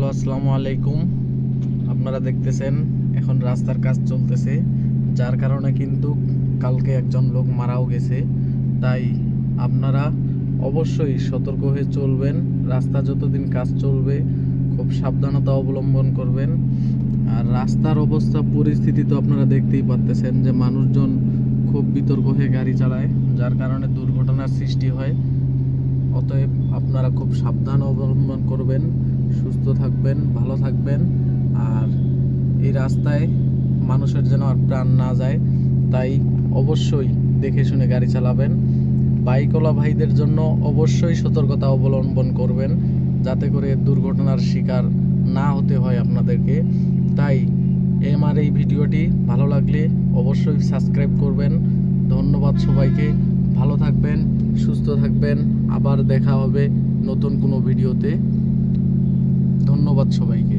Hello, আসসালামু আলাইকুম। আপনারা দেখতেছেন, এখন রাস্তার কাজ চলতেছে, যার কারণে কিন্তু কালকে একজন লোক মারাও গেছে। তাই আপনারা অবশ্যই সতর্ক হয়ে চলবেন, রাস্তা যতদিন কাজ চলবে, খুব সাবধানতা অবলম্বন করবেন। আর রাস্তার অবস্থা, পরিস্থিতি তো আপনারা দেখতেই পাচ্তেছেন যে মানুষজন খুব বিতর্ক হয়ে গাড়ি চালায়, যার কারণে দুর্ঘটনার সৃষ্টি হয়। আপনারা খুব সাবধান অবলম্বন করবেন, সুস্থ থাকবেন, ভালো থাকবেন। আর এই রাস্তায় মানুষের যেন আর প্রাণ না যায়, তাই অবশ্যই দেখে শুনে গাড়ি চালাবেন। বাইকওয়ালা ভাইদের জন্য অবশ্যই সতর্কতা অবলম্বন করবেন, যাতে করে দুর্ঘটনার শিকার না হতে হয় আপনাদেরকে। তাই আমার এই ভিডিওটি ভালো লাগলে অবশ্যই সাবস্ক্রাইব করবেন। ধন্যবাদ সবাইকে। ভালো থাকবেন সুস্থ থাকবেন। আবার দেখা হবে নতুন কোনো ভিডিওতে। ধন্যবাদ সবাইকে।